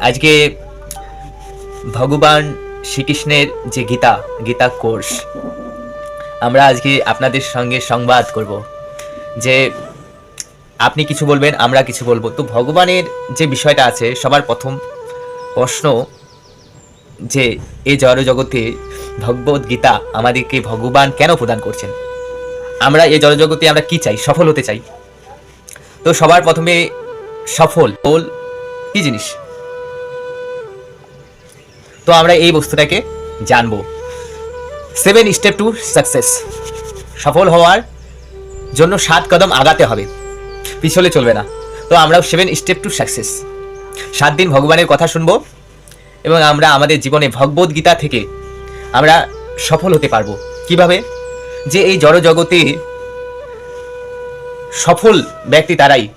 আজকে ভগবান শ্রীকৃষ্ণের যে গীতা গীতা কোর্স, আমরা আজকে আপনাদের সঙ্গে সংবাদ করব যে আপনি কিছু বলবেন, আমরা কিছু বলব। তো ভগবানের যে বিষয়টা আছে, সবার প্রথম প্রশ্ন যে এই জড় জগতে ভগবত গীতা আমাদেরকে ভগবান কেন প্রদান করছেন? আমরা এই জড় জগতে আমরা কি চাই? সফল হতে চাই? তো সবার প্রথমে সফল, বল কি জিনিস? তো আমরা এই বস্তুটাকে জানব। সেভেন স্টেপ টু সাকসেস সফল হওয়ার জন্য সাত কদম আগাতে হবে। পিছলে চলবে না। তো আমরা সেভেন স্টেপ টু সাকসেস সাত দিন ভগবানের কথা শুনব এবং আমরা আমাদের জীবনে ভগবত গীতা থেকে আমরা সফল হতে পারব। কীভাবে? যে এই জড় জগতে সফল ব্যক্তি তারাই,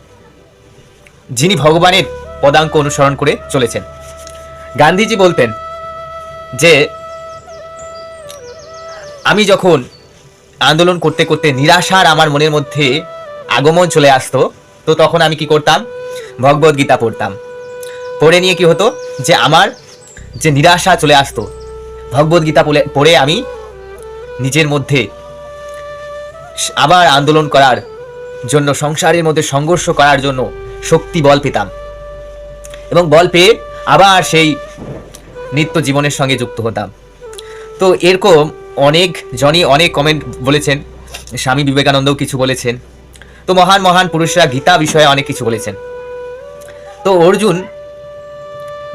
যিনি ভগবানের পদাঙ্ক অনুসরণ করে চলেছেন। গান্ধীজি বলতেন যে আমি যখন আন্দোলন করতে করতে নিরাশার আমার মনের মধ্যে আগমন চলে আসতো, তো তখন আমি কি করতাম? ভগবত গীতা পড়তাম। পড়ে নিয়ে কি হতো? যে আমার যে নিরাশা চলে আসতো, ভগবত গীতা পড়ে আমি নিজের মধ্যে আবার আন্দোলন করার জন্য, সংসারের মধ্যে সংঘর্ষ করার জন্য শক্তি বল পেতাম। এবং বল পেয়ে আবার সেই নিত্য জীবনের সঙ্গে যুক্ত হতাম। তো এরকম অনেক জনই অনেক কমেন্ট বলেছেন, স্বামী বিবেকানন্দও কিছু বলেছেন। তো মহান মহান পুরুষরা গীতা বিষয়ে অনেক কিছু বলেছেন। তো অর্জুন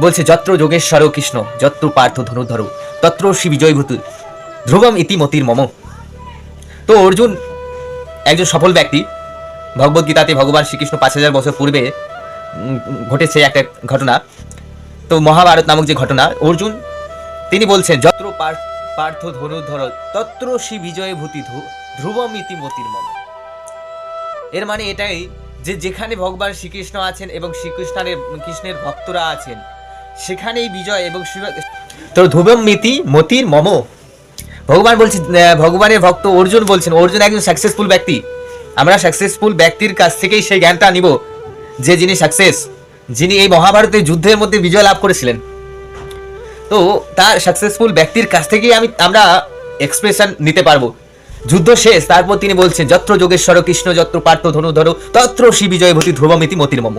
বলছে, যত্র যোগেশ্বর কৃষ্ণ, যত্র পার্থ ধনুধর তত্র শ্রী বিজয়ভূত ধ্রুবম ইতিমতির মম। তো অর্জুন একজন সফল ব্যক্তি। ভগবদ্গীতাতে ভগবান শ্রীকৃষ্ণ পাঁচ হাজার বছর পূর্বে ঘটেছে একটা ঘটনা। তো মহাভারত নামক যে ঘটনা অর্জুন তিনি বলছেন যত্র পার- পার্থ ধনুধর তত্র শ্রী বিজয় ভূতি ধ্রুবম ইতিমতির মম। এর মানে এটাই যে যেখানে ভগবান শ্রীকৃষ্ণ আছেন এবং শ্রীকৃষ্ণের কৃষ্ণের ভক্তরা আছেন সেখানেই বিজয় এবং তো ধ্রুবম মিতি মতির মম। ভগবান বলছেন আহ, ভগবানের ভক্ত অর্জুন বলছেন অর্জুন একজন সাকসেসফুল ব্যক্তি। আমরা সাকসেসফুল ব্যক্তির কাছ থেকেই সেই জ্ঞানটা নিব যে যিনি সাকসেস যিনি এই মহাভারতের যুদ্ধের মধ্যে বিজয় লাভ করেছিলেন। তো তার সাকসেসফুল ব্যক্তির কাছ থেকেই আমি, আমরা এক্সপ্রেশন নিতে পারব। যুদ্ধ শেষ, তারপর তিনি বলছেন, যত্র যোগেশ্বর, কৃষ্ণ যত্র, পার্থ ধনুধর তত্র শ্রী বিজয়ভূতি ধ্রুবমিতি মতির মম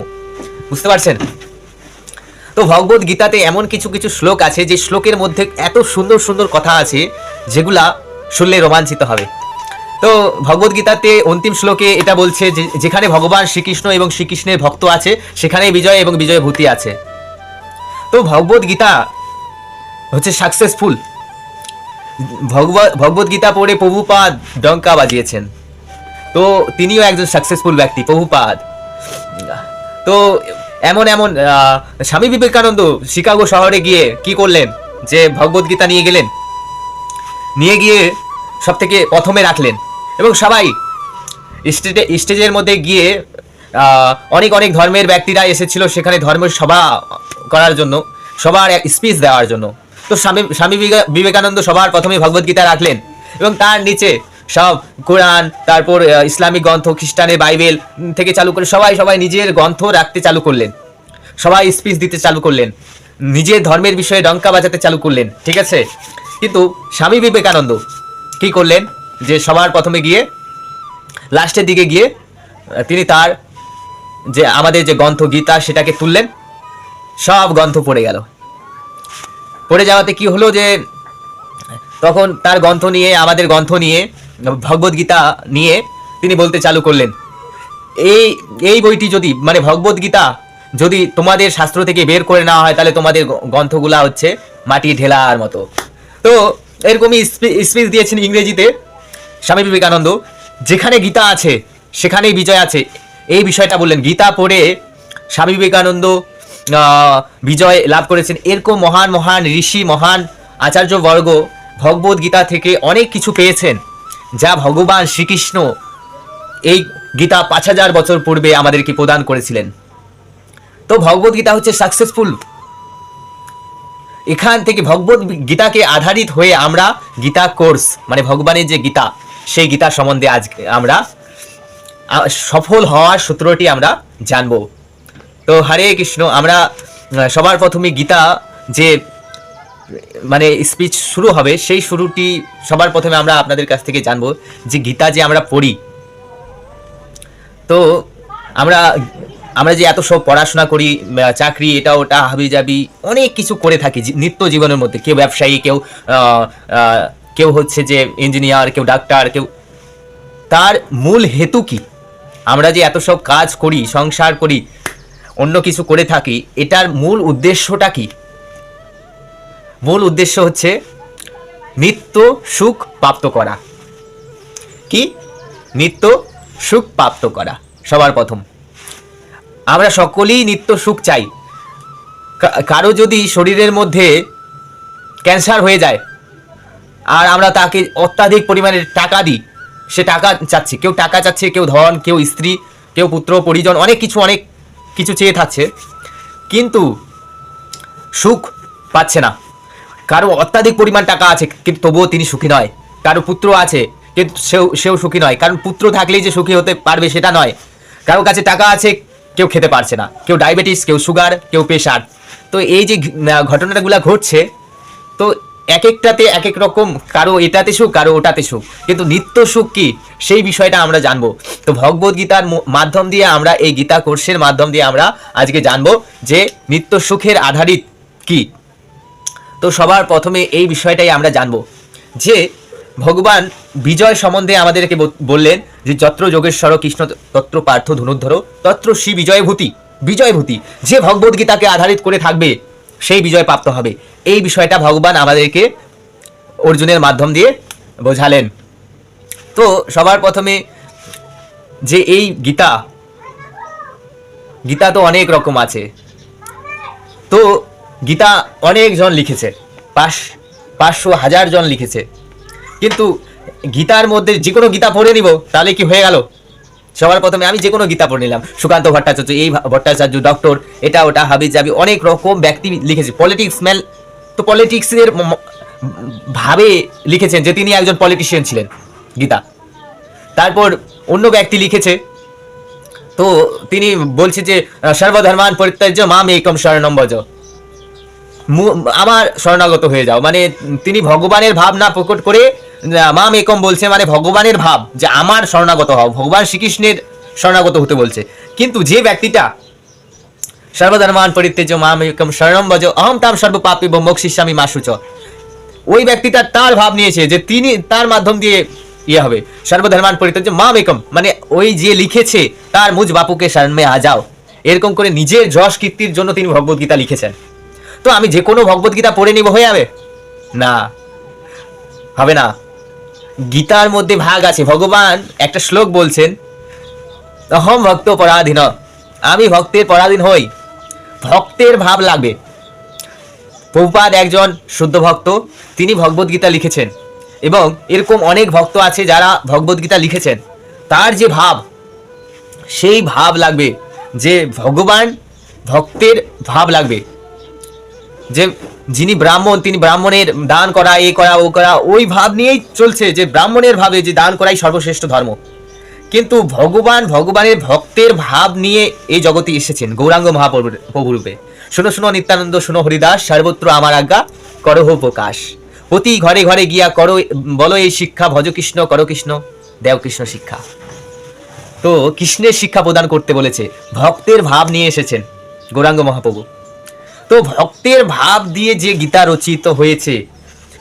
বুঝতে পারছেন? তো ভগবত গীতাতে এমন কিছু কিছু শ্লোক আছে, যে শ্লোকের মধ্যে এত সুন্দর সুন্দর কথা আছে, যেগুলা শুনলে রোমাঞ্চিত হবে। তো ভগবত গীতাতে অন্তিম শ্লোকে এটা বলছে যে, যেখানে ভগবান শ্রীকৃষ্ণ এবং শ্রীকৃষ্ণের ভক্ত আছে, সেখানেই বিজয় এবং বিজয় ভূতি আছে। তো ভগবত গীতা হচ্ছে সাকসেসফুল ভগবত ভগবত গীতা পড়ে প্রভুপাদ ডঙ্কা বাজিয়েছেন। তো তিনিও একজন সাকসেসফুল ব্যক্তি, প্রভুপাদ। তো এমন এমন স্বামী বিবেকানন্দ শিকাগো শহরে গিয়ে কি করলেন? যে ভগবত গীতা নিয়ে গেলেন। নিয়ে গিয়ে সব থেকে প্রথমে রাখলেন। এবং সবাই স্টেজে, স্টেজের মধ্যে গিয়ে অনেক অনেক ধর্মের ব্যক্তিরা এসেছিল সেখানে ধর্মের সভা করার জন্য, সবার স্পিচ দেওয়ার জন্য। তো স্বামী স্বামী বিবে- বিবেকানন্দ সবার প্রথমে ভগবদ্গীতা রাখলেন এবং তার নিচে সব কোরআন, তারপর ইসলামিক গ্রন্থ খ্রিস্টানের বাইবেল থেকে চালু করে সবাই সবাই নিজের গ্রন্থ রাখতে চালু করলেন। সবাই স্পিচ দিতে চালু করলেন। নিজের ধর্মের বিষয়ে ডঙ্কা বাজাতে চালু করলেন। ঠিক আছে? কিন্তু স্বামী বিবেকানন্দ কি করলেন? যে সবার প্রথমে গিয়ে, লাস্টের দিকে গিয়ে, তিনি তার যে আমাদের যে গ্রন্থ গীতা সেটাকে তুললেন। সব গ্রন্থ পড়ে গেল। পড়ে যাওয়াতে কি হলো যে, তখন তার গ্রন্থ নিয়ে, আমাদের গ্রন্থ নিয়ে, ভগবত গীতা নিয়ে তিনি বলতে চালু করলেন। এই এই বইটি যদি মানে ভগবত গীতা যদি তোমাদের শাস্ত্র থেকে বের করে নেওয়া হয়, তাহলে তোমাদের গ্রন্থগুলা হচ্ছে মাটি ঢেলার মতো। তো এরকমই স্পিচ দিয়েছেন ইংরেজিতে। স্বামী বিবেকানন্দ, যেখানে গীতা আছে, সেখানেই বিজয় আছে। এই বিষয়টা বললেন। গীতা পড়ে স্বামী বিবেকানন্দ বিজয় লাভ করেছেন। এরকম মহান মহান ঋষি, মহান আচার্যবর্গ ভগবত গীতা থেকে অনেক কিছু পেয়েছেন, যা ভগবান শ্রীকৃষ্ণ এই গীতা পাঁচ হাজার বছর পূর্বে আমাদেরকে প্রদান করেছিলেন। তো ভগবত গীতা হচ্ছে সাকসেসফুল এখান থেকে ভগবত গীতাকে আধারিত হয়ে আমরা গীতা কোর্স মানে ভগবানের যে গীতা, সেই গীতা সম্বন্ধে আজ আমরা সফল হওয়ার সূত্রটি আমরা জানব। তো হরে কৃষ্ণ, আমরা সবার প্রথমে গীতা যে মানে স্পিচ শুরু হবে, সেই শুরুটি সবার প্রথমে আমরা আপনাদের কাছ থেকে জানব যে গীতা যে আমরা পড়ি। তো আমরা আমরা যে এত সব পড়াশোনা করি চাকরি, এটা, ওটা হাবি যাবি অনেক কিছু করে থাকি নিত্য জীবনের মধ্যে। কেউ ব্যবসায়ী, কেউ কেউ হচ্ছে যে ইঞ্জিনিয়ার কেউ ডাক্তার কেউ তার মূল হেতু কি? আমরা যে এত সব কাজ করি, সংসার করি, অন্য কিছু করে থাকি, এটার মূল উদ্দেশ্যটা কি? মূল উদ্দেশ্য হচ্ছে নিত্য সুখ প্রাপ্ত করা। কি? নিত্য সুখ প্রাপ্ত করা। সবার প্রথম। আমরা সকলেই নিত্য সুখ চাই। কারও যদি শরীরের মধ্যে ক্যান্সার হয়ে যায়, আর আমরা তাকে অত্যাধিক পরিমাণে টাকা দিই, সে টাকা চাচ্ছে। কেউ টাকা চাচ্ছে, কেউ ধন, কেউ স্ত্রী, কেউ পুত্র, পরিজন, অনেক কিছু অনেক কিছু চেয়ে থাকছে। কিন্তু সুখ পাচ্ছে না। কারও অত্যাধিক পরিমাণ টাকা আছে, কিন্তু তবুও তিনি সুখী নয়। কারও পুত্র আছে, কিন্তু সেও সেও সুখী নয়। কারণ পুত্র থাকলেই যে সুখী হতে পারবে সেটা নয়। কারও কাছে টাকা আছে কেউ খেতে পারছে না, কেউ ডায়াবেটিস কেউ সুগার কেউ প্রেশার তো এই যে ঘটনাগুলো ঘটছে, তো এক একটাতে এক এক রকম, কারও এটাতে সুখ, কারও ওটাতে সুখ। কিন্তু নিত্য সুখ কি? সেই বিষয়টা আমরা জানব। তো ভগবত গীতার মাধ্যম দিয়ে আমরা এই গীতা কোর্সের মাধ্যম দিয়ে আমরা আজকে জানব যে নিত্য সুখের আধারিত কি। তো সবার প্রথমে এই বিষয়টাই আমরা জানব যে ভগবান বিজয় সম্বন্ধে আমাদেরকে বললেন যে যত্র যোগেশ্বর, কৃষ্ণ তত্র পার্থ ধনুর্ধর, তত্র শ্রী বিজয়ভূতি বিজয়ভূতি যে ভগবত গীতাকে আধারিত করে থাকবে, সেই বিজয় প্রাপ্ত হবে। এই বিষয়টা ভগবান আমাদেরকে অর্জুনের মাধ্যম দিয়ে বোঝালেন। তো সবার প্রথমে যে এই গীতা গীতা তো অনেক রকম আছে। তো গীতা অনেকজন লিখেছে, পাঁচ, পাঁচশো হাজার জন লিখেছে। কিন্তু গীতার মধ্যে যে কোনো গীতা পড়ে নিব, তাহলে কি হয়ে গেল? সবার প্রথমে আমি যে কোনো গীতা পড়ে নিলাম। সুকান্ত ভট্টাচার্য, এই ভট্টাচার্য ডক্টর এটা ওটা হাবি যাবি অনেক রকম ব্যক্তি লিখেছে। পলিটিক্স ম্যান তো পলিটিক্সের ম- ম- ভাবে লিখেছেন যে তিনি একজন পলিটিশিয়ান ছিলেন, গীতা। তারপর অন্য ব্যক্তি লিখেছে, তো তিনি বলছে যে, সর্বধর্মান পরিত্যাজ্য মাম একম শরণম ভজ আমার শরণাগত হয়ে যাও। মানে তিনি ভগবানের ভাব না প্রকট করে মাম একম বলছে মানে ভগবানের ভাব যে আমার শরণাগত হও। ভগবান শ্রীকৃষ্ণের শরণাগত হতে বলছে। কিন্তু যে ব্যক্তিটা সর্বধর্মান পরিত্যাজ্য মাম একম শরণম ভজ অহম তাম সর্ব পাপি মোক্ষিষ্যামি মাসুচ ওই ব্যক্তিটা তার ভাব নিয়েছে যে তিনি তার মাধ্যম দিয়ে ইয়ে হবে। সর্বধর্মান পরিত্যাজ্য মা বেকম মানে ওই যে লিখেছে, তার মুজ বাপুকে শরণমে আ যাও। এরকম করে নিজের যশ কীর্তির জন্য তিনি ভগবদ্গীতা লিখেছেন। তো আমি যে কোনো ভগবদ্গীতা পড়ে নিব হয়ে যাবে? না। হবে না। গীতার মধ্যে ভাগ আছে। ভগবান একটা শ্লোক বলছেন, অহম ভক্ত পরাধীন, আমি ভক্তের পরাধীন হই। ভক্তের ভাব লাগবে। প্রভুপাদ একজন শুদ্ধ ভক্ত, তিনি ভগবদ্গীতা লিখেছেন এবং এরকম অনেক ভক্ত আছে যারা ভগবদ্গীতা লিখেছেন। তার যে ভাব, সেই ভাব লাগবে যে ভগবান ভক্তের ভাব লাগবে। যে যিনি ব্রাহ্মণ, তিনি ব্রাহ্মণের দান করা এ করা ও করা ওই ভাব নিয়েই চলছে যে ব্রাহ্মণের ভাবে যে দান করাই সর্বশ্রেষ্ঠ ধর্ম। কিন্তু ভগবান, ভগবানের ভক্তের ভাব নিয়ে এই জগতে এসেছেন গৌরাঙ্গ মহাপ্রভু রূপে শোনো শোনো নিত্যানন্দ, শোনো হরিদাস, সর্বত্র আমার আজ্ঞা, করহ প্রকাশ। প্রতি ঘরে ঘরে গিয়া করো, বলো এই শিক্ষা, ভজ কৃষ্ণ, করো কৃষ্ণ, দেও কৃষ্ণ শিক্ষা। তো কৃষ্ণের শিক্ষা প্রদান করতে বলেছে, ভক্তের ভাব নিয়ে এসেছেন গৌরাঙ্গ মহাপ্রভু। তো ভক্তের ভাব দিয়ে যে গীতা রচিত হয়েছে।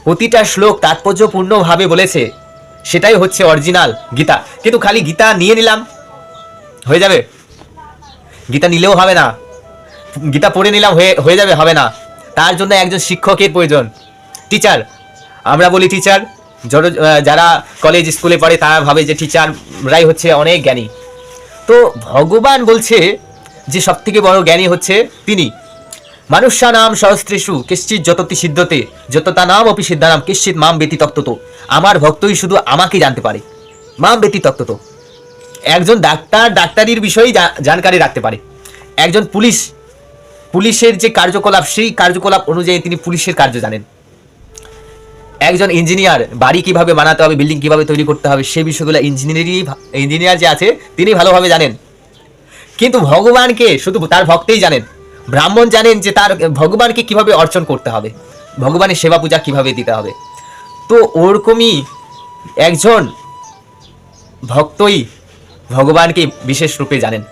প্রতিটা শ্লোক তাৎপর্যপূর্ণভাবে বলেছে। সেটাই হচ্ছে অরিজিনাল গীতা। কিন্তু খালি গীতা নিয়ে নিলাম। হয়ে যাবে। গীতা নিলেও হবে না। গীতা পড়ে নিলাম, হয়ে হয়ে যাবে, হবে না। তার জন্য একজন শিক্ষকের প্রয়োজন। টিচার আমরা বলি টিচার যারা কলেজ স্কুলে পড়ে, তারা ভাবে যে টিচাররাই হচ্ছে অনেক জ্ঞানী। তো ভগবান বলছে যে সব থেকে বড় জ্ঞানী হচ্ছে তিনি। মানুষ্যা নাম সহস্রেষু কিশ্চিত যততি সিদ্ধতে যততা নাম অপি সিদ্ধানাম কিশ্চিত মাম ব্যতি আমার ভক্তই শুধু আমাকে জানতে পারে। মাম ব্যতি তত্ত্বত একজন ডাক্তার ডাক্তারির বিষয়ে জা- জানকারি রাখতে পারে। একজন পুলিশ, পুলিশের যে কার্যকলাপ, সেই কার্যকলাপ অনুযায়ী তিনি পুলিশের কার্য জানেন। একজন ইঞ্জিনিয়ার, বাড়ি কীভাবে বানাতে হবে, বিল্ডিং কীভাবে তৈরি করতে হবে সেই বিষয়গুলো ইঞ্জিনিয়ারই ইঞ্জিনিয়ার যে আছে, তিনি ভালোভাবে জানেন। কিন্তু ভগবানকে শুধু তার ভক্তেই জানেন। ব্রাহ্মণ জানেন যে তার ভগবানকে কীভাবে অর্চন করতে হবে, ভগবানের সেবা পূজা কীভাবে দিতে হবে। তো ওরকমই একজন ভক্তই ভগবানকে বিশেষ রূপে জানেন।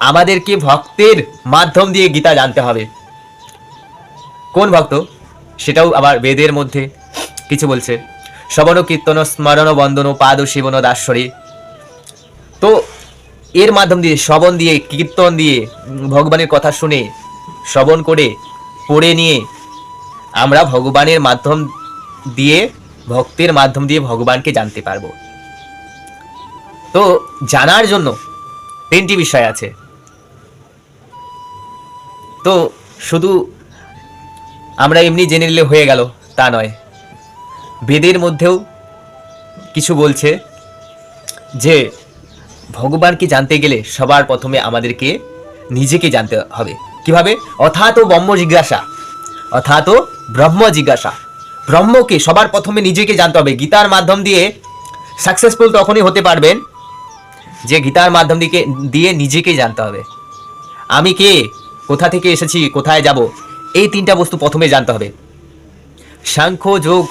আমাদেরকে ভক্তের মাধ্যম দিয়ে গীতা জানতে হবে। কোন ভক্ত? সেটাও আবার বেদের মধ্যে কিছু বলছে। শ্রবণ কীর্তন স্মরণ বন্দন পাদ সেবন দাসরে তো এর মাধ্যম দিয়ে, শ্রবণ দিয়ে, কীর্তন দিয়ে ভগবানের কথা শুনে, শ্রবণ করে, পড়ে নিয়ে, আমরা ভগবানের মাধ্যম দিয়ে, ভক্তের মাধ্যম দিয়ে ভগবানকে জানতে পারব। তো জানার জন্য তিনটি বিষয় আছে। তো শুধু আমরা এমনি জেনে নিলে হয়ে গেল, তা নয়। বেদের মধ্যেও কিছু বলছে যে ভগবানকে জানতে গেলে সবার প্রথমে আমাদেরকে নিজেকে জানতে হবে। কীভাবে? অথাৎ ব্রহ্ম জিজ্ঞাসা। অথাৎ ব্রহ্ম জিজ্ঞাসা। ব্রহ্মকে সবার প্রথমে নিজেকে জানতে হবে। গীতার মাধ্যম দিয়ে সাকসেসফুল তখনই হতে পারবেন যে গীতার মাধ্যম দিকে, দিয়ে নিজেকে জানতে হবে। আমি কে? কোথা থেকে এসেছি? কোথায় যাব? এই তিনটা বস্তু প্রথমে জানতে হবে। সাংখ্য যোগ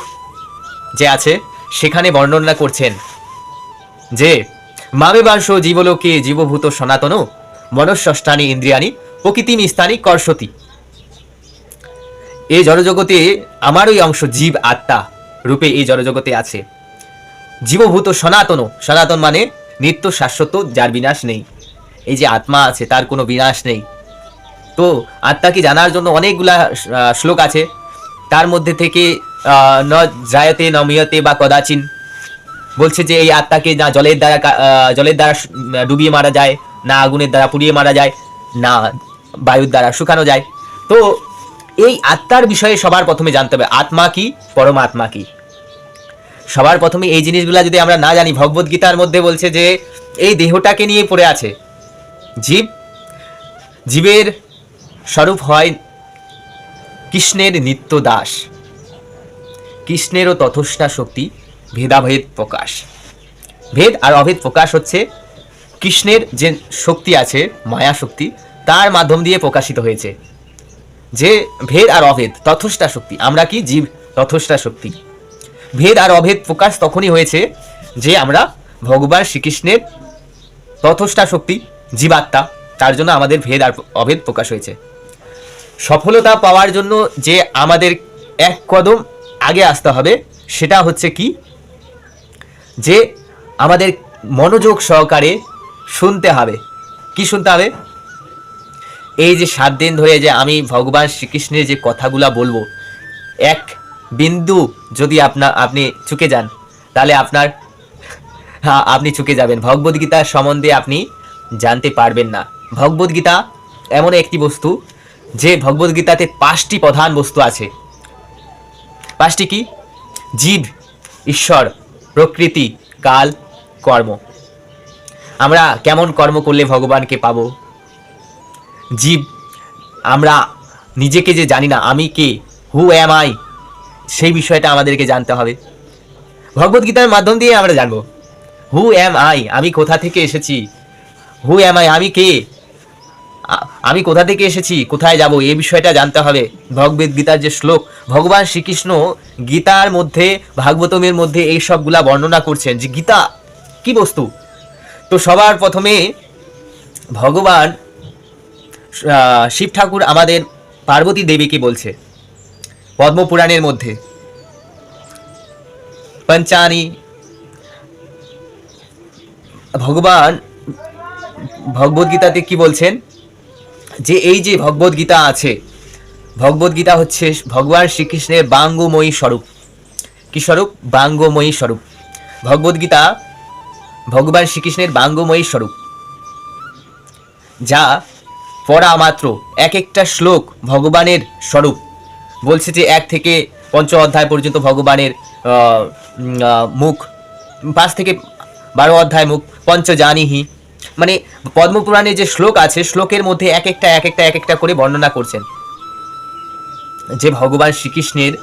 যে আছে, সেখানে বর্ণনা করছেন যে মামে বাংশ জীবলোকে জীবভূত সনাতন মনস্ষ্টানি ইন্দ্রিয়ানি প্রকৃতি স্থানী কর্ষতি। এই জড়জগতে আমারই অংশ জীব আত্মা রূপে এই জড়জগতে আছে। জীবভূত সনাতন সনাতন মানে নিত্য শাশ্বত, যার বিনাশ নেই। এই যে আত্মা আছে, তার কোনো বিনাশ নেই। তো আত্মাকে জানার জন্য অনেকগুলা শ্লোক আছে। তার মধ্যে থেকে ন জায়তে ন মিয়তে বা কদাচিন বলছে যে এই আত্মাকে না জলের দ্বারা জলের দ্বারা ডুবিয়ে মারা যায়, না আগুনের দ্বারা পুড়িয়ে মারা যায়, না বায়ুর দ্বারা শুকানো যায়। তো এই আত্মার বিষয়ে সবার প্রথমে জানতে হবে, আত্মা কি পরমাত্মা কি? সবার প্রথমে এই জিনিসগুলা যদি আমরা না জানি, ভগবত গীতার মধ্যে বলছে যে এই দেহটাকে নিয়ে পড়ে আছে। জীব, জীবের স্বরূপ হয় কৃষ্ণের নিত্য দাস। কৃষ্ণেরও তথস্টা শক্তি। ভেদাভেদ প্রকাশ। ভেদ আর অভেদ প্রকাশ হচ্ছে কৃষ্ণের যে শক্তি আছে, মায়া শক্তি, তার মাধ্যম দিয়ে প্রকাশিত হয়েছে। যে ভেদ আর অভেদ তথস্টা শক্তি, আমরা কি জীব তথস্টা শক্তি? ভেদ আর অভেদ প্রকাশ তখনই হয়েছে যে আমরা ভগবান শ্রীকৃষ্ণের তথস্টা শক্তি, জীবাত্মা, তার জন্য আমাদের ভেদ আর অভেদ প্রকাশ হয়েছে। সফলতা পাওয়ার জন্য যে আমাদের এক কদম আগে আসতে হবে, সেটা হচ্ছে কি? যে আমাদের মনোযোগ সহকারে শুনতে হবে। কি শুনতে হবে? এই যে সাত দিন ধরে যে আমি ভগবান শ্রীকৃষ্ণের যে কথাগুলা বলব, এক বিন্দু যদি আপনা, আপনি চুকে যান, তাহলে আপনার আপনি চুকে যাবেন। ভগবদ্গীতার সম্বন্ধে আপনি জানতে পারবেন না। ভগবদ্গীতা এমন একটি বস্তু, যে ভগবদ্গীতাতে পাঁচটি প্রধান বস্তু আছে। পাঁচটি কি? জীব, ঈশ্বর প্রকৃতি, কাল, কর্ম। আমরা কেমন কর্ম করলে ভগবানকে পাবো? জীব, আমরা নিজেকে যে জানি না, আমি কে? হু অ্যাম আই সেই বিষয়টা আমাদেরকে জানতে হবে। ভগবদ্গীতার মাধ্যম দিয়ে আমরা জানব। হু অ্যাম আই আমি কোথা থেকে এসেছি? হু অ্যাম আই আমি কে? আমি কোথা থেকে এসেছি? কোথায় যাব? এই বিষয়টা জানতে হবে। ভগবদ গীতার যে শ্লোক, ভগবান শ্রীকৃষ্ণ গীতার মধ্যে, ভাগবতমের মধ্যে এই সবগুলা বর্ণনা করছেন যে, গীতা, কি বস্তু? তো সবার প্রথমে ভগবান শিব ঠাকুর আমাদের পার্বতী দেবীকে বলছে, পদ্মপুরাণের মধ্যে। পঞ্চানি, ভগবান ভগবদ্গীতাতে কি বলছেন? যে এই যে ভগবদ্গীতা আছে ভগবদ্গীতা হচ্ছে ভগবান শ্রীকৃষ্ণের বাঙ্গময়ী স্বরূপ। কি স্বরূপ? বাঙ্গময়ী স্বরূপ। ভগবদ্গীতা ভগবান শ্রীকৃষ্ণের বাঙ্গময়ী স্বরূপ, যা পড়া মাত্র এক একটা শ্লোক ভগবানের স্বরূপ। বলছে যে এক থেকে পঞ্চ অধ্যায় পর্যন্ত ভগবানের মুখ, পাঁচ থেকে বারো অধ্যায় মুখ পঞ্চ জানিহি মানে পদ্মপুরাণে যে শ্লোক আছে, শ্লোকের মধ্যে এক একটা এক একটা এক একটা করে বর্ণনা করছেন। যে ভগবান শ্রীকৃষ্ণের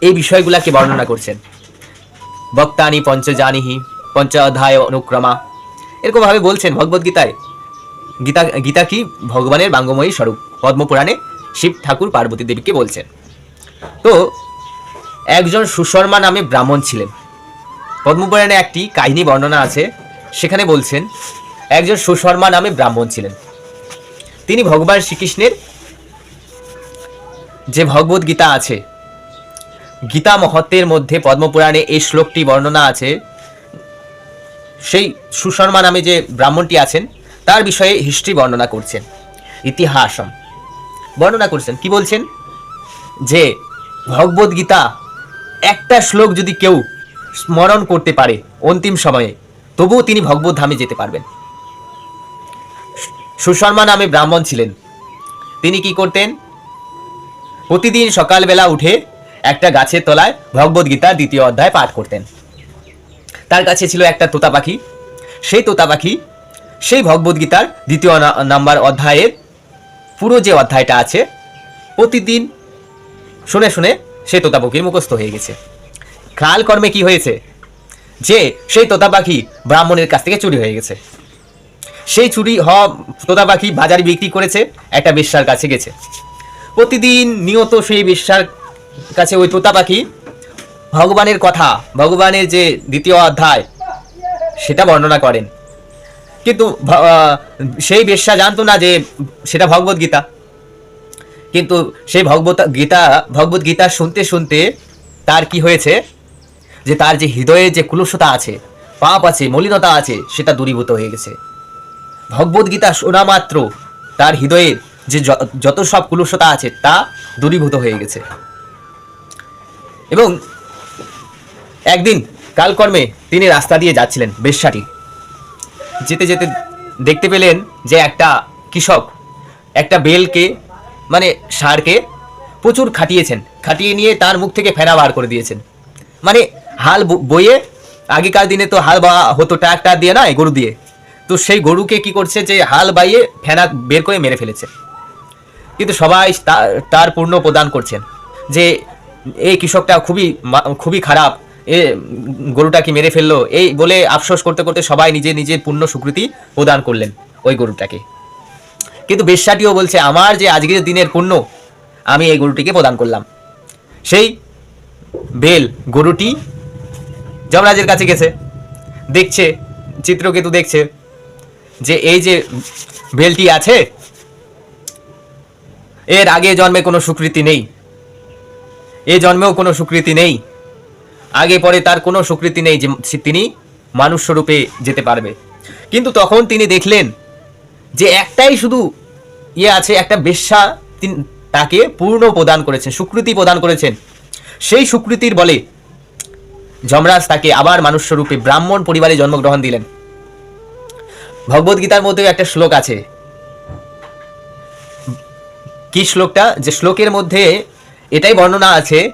এই বিষয়গুলাকে বর্ণনা করছেন। বক্তানি পঞ্চ জানিহি পঞ্চ অধ্যায় অনুক্রমা। এরকমভাবে বলছেন ভগবদ্গীতায় গীতা গীতা কি ভগবানের বাঙ্গময়ী স্বরূপ। পদ্মপুরাণে শিব ঠাকুর পার্বতী দেবীকে বলছেন। তো, একজন সুশর্মা নামে ব্রাহ্মণ ছিলেন। পদ্মপুরাণে একটি কাহিনী বর্ণনা আছে। সেখানে বলছেন, একজন সুশর্মা নামে ব্রাহ্মণ ছিলেন। তিনি ভগবান শ্রীকৃষ্ণের যে ভগবদ গীতা আছে, গীতা মহত্বের মধ্যে পদ্মপুরাণে এই শ্লোকটি বর্ণনা আছে, সেই সুশর্মা নামে যে ব্রাহ্মণটি আছেন, তার বিষয়ে হিস্ট্রি বর্ণনা করছেন, ইতিহাসম। বর্ণনা করছেন, কি বলছেন? যে ভগবদ গীতা একটা শ্লোক যদি কেউ স্মরণ করতে পারে অন্তিম সময়ে তবুও তিনি ভগবত ধামে যেতে পারবেন। সুশর্মা নামে ব্রাহ্মণ ছিলেন। তিনি কি করতেন? প্রতিদিন সকালবেলা উঠে একটা গাছের তলায় ভগবদ গীতার দ্বিতীয় অধ্যায় পাঠ করতেন। তার কাছে ছিল একটা তোতা পাখি। সেই তোতা পাখি সেই ভগবদ গীতার দ্বিতীয় নাম্বার অধ্যায়ের পুরো যে অধ্যায়টা আছে, প্রতিদিন শুনে শুনে সেই তোতা পাখির মুখস্থ হয়ে গেছে। কালকর্মে কি হয়েছে? যে সেই তোতা পাখি ব্রাহ্মণের কাছ থেকে চুরি হয়ে গেছে। সেই চুরি হওয়া তোতা পাখি বাজারে বিক্রি করেছে, একটা বেশ্যার কাছে গেছে। প্রতিদিন নিয়ত সেই বেশ্যার কাছে ওই তোতা পাখি ভগবানের কথা, ভগবানের যে দ্বিতীয় অধ্যায়, সেটা বর্ণনা করেন। কিন্তু সেই বেশ্যা জানতো না যে সেটা ভগবত গীতা। কিন্তু সেই ভগবত গীতা ভগবত গীতা শুনতে শুনতে তার কি হয়েছে? যে তার যে হৃদয়ে যে কুলুষতা আছে, পাপ আছে, মলিনতা আছে, সেটা দূরীভূত হয়ে গেছে। ভগবত গীতা শোনা মাত্র তার হৃদয়ের যে য- যত সব কুলুষতা আছে, তা দূরীভূত হয়ে গেছে। এবং একদিন কালকর্মে তিনি রাস্তা দিয়ে যাচ্ছিলেন বেশ্যাটি। যেতে যেতে দেখতে পেলেন যে একটা কৃষক একটা বেলকে মানে সারকে প্রচুর খাটিয়েছেন। খাটিয়ে নিয়ে তার মুখ থেকে ফেনা বার করে দিয়েছেন। মানে হাল ব- বয়ে আগেকার দিনে তো হাল বা হতো ট্রাক্টর দিয়ে নয়, গরু দিয়ে। তো সেই গরুকে কি করছে যে হাল বাইয়ে ফেনা বের করে মেরে ফেলেছে। কিন্তু সবাই তার পূর্ণ প্রদান করছেন যে এই কৃষকটা খুবই খুবই খারাপ। এ গরুটাকে মেরে ফেলল? এই বলে আফসোস করতে করতে সবাই নিজে নিজের পূর্ণ স্বীকৃতি প্রদান করলেন ওই গরুটাকে। কিন্তু বেশ্যাটিও বলছে, আমার যে আজকের দিনের পুণ্য, আমি এই গরুটিকে প্রদান করলাম। সেই বেল গরুটি যমরাজের কাছে গেছে, দেখছে, চিত্রকেতু দেখছে, যে এই যে বেলটি আছে, এর আগে জন্মে কোনো স্বীকৃতি নেই, এ জন্মেও কোনো স্বীকৃতি নেই, আগে পরে তার কোনো স্বীকৃতি নেই যে তিনি মানুষ স্বরূপে যেতে পারবে। কিন্তু তখন তিনি দেখলেন যে একটাই শুধু ইয়ে আছে, একটা বেশ্যা তাকে পূর্ণ প্রদান করেছেন স্বীকৃতি প্রদান করেছেন। সেই স্বীকৃতির বলে যমরাজ তাকে আবার মানুষ স্বরূপে ব্রাহ্মণ পরিবারে জন্মগ্রহণ দিলেন। ভগবদ গীতার মধ্যেও একটা শ্লোক আছে। কি শ্লোকটা? যে শ্লোকের মধ্যে এটাই বর্ণনা আছে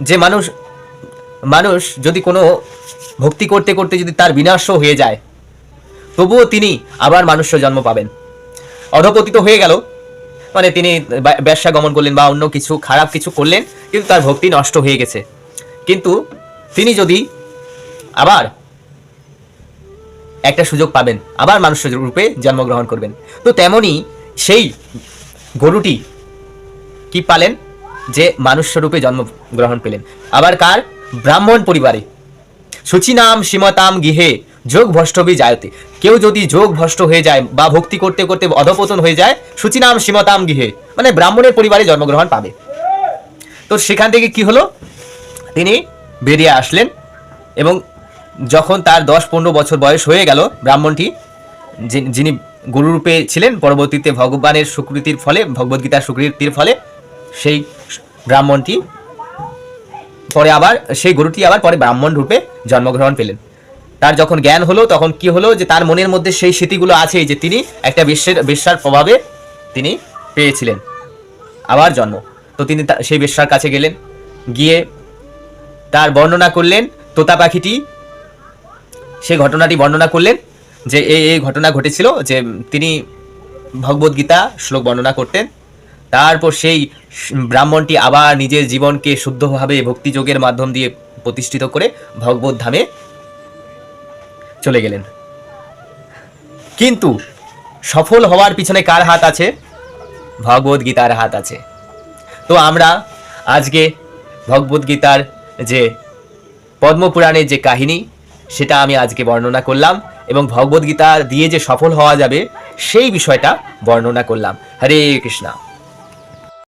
যে মানুষ মানুষ যদি কোনো ভক্তি করতে করতে যদি তার বিনাশ হয়ে যায়, তবুও তিনি আবার মানুষ্য জন্ম পাবেন। অধপতিত হয়ে গেল। মানে তিনি ব্যবসা গমন করলেন বা অন্য কিছু, খারাপ কিছু করলেন, কিন্তু তার ভক্তি নষ্ট হয়ে গেছে। কিন্তু তিনি যদি আবার একটা সুযোগ পাবেন, আবার মানুষ রূপে জন্মগ্রহণ করবেন। তো তেমনি সেই গরুটি কি পালেন? যে মানুষ রূপে জন্মগ্রহণ পেলেন। আবার কার? ব্রাহ্মণ পরিবারে। সুচিনাম, সীমতাম, গৃহে যোগ ভষ্টবি জায়তে কেউ যদি যোগ ভষ্ট হয়ে যায় বা ভক্তি করতে করতে অধপতন হয়ে যায়, সুচিনাম, সীমতাম, গৃহে মানে ব্রাহ্মণের পরিবারে জন্মগ্রহণ পাবে। তো সেখান থেকে কি হলো? তিনি বেরিয়ে আসলেন এবং যখন তার দশ পনেরো বছর বয়স হয়ে গেল ব্রাহ্মণটি যিনি- গুরুরূপে ছিলেন, পরবর্তীতে ভগবানের স্বীকৃতির ফলে ভগবদ্গীতার স্বীকৃতির ফলে সেই ব্রাহ্মণটি পরে আবার, সেই গরুটি আবার পরে ব্রাহ্মণ রূপে জন্মগ্রহণ পেলেন। তার যখন জ্ঞান হলো, তখন কি হলো যে তার মনের মধ্যে সেই স্মৃতিগুলো আছে যে তিনি একটা বিশ্বের বেশ্যার প্রভাবে তিনি পেয়েছিলেন। আবার জন্ম। তো তিনি সেই বেশ্যার কাছে গেলেন, গিয়ে তার বর্ণনা করলেন তোতা পাখিটি। সেই ঘটনাটি বর্ণনা করলেন যে এই এই ঘটনা ঘটেছিল যে তিনি ভগবদ গীতা শ্লোক বর্ণনা করতেন। তারপর সেই ব্রাহ্মণটি আবার নিজের জীবনকে শুদ্ধভাবে ভক্তিযোগের মাধ্যম দিয়ে প্রতিষ্ঠিত করে ভগবত ধামে চলে গেলেন। কিন্তু সফল হওয়ার পিছনে কার হাত আছে? ভগবদ গীতার হাত আছে। তো আমরা আজকে ভগবদ গীতার যে পদ্মপুরাণের যে কাহিনী, সেটা আমি আজকে বর্ণনা করলাম এবং ভগবদ্গীতা দিয়ে যে সফল হওয়া যাবে, সেই বিষয়টা বর্ণনা করলাম। হরে কৃষ্ণা।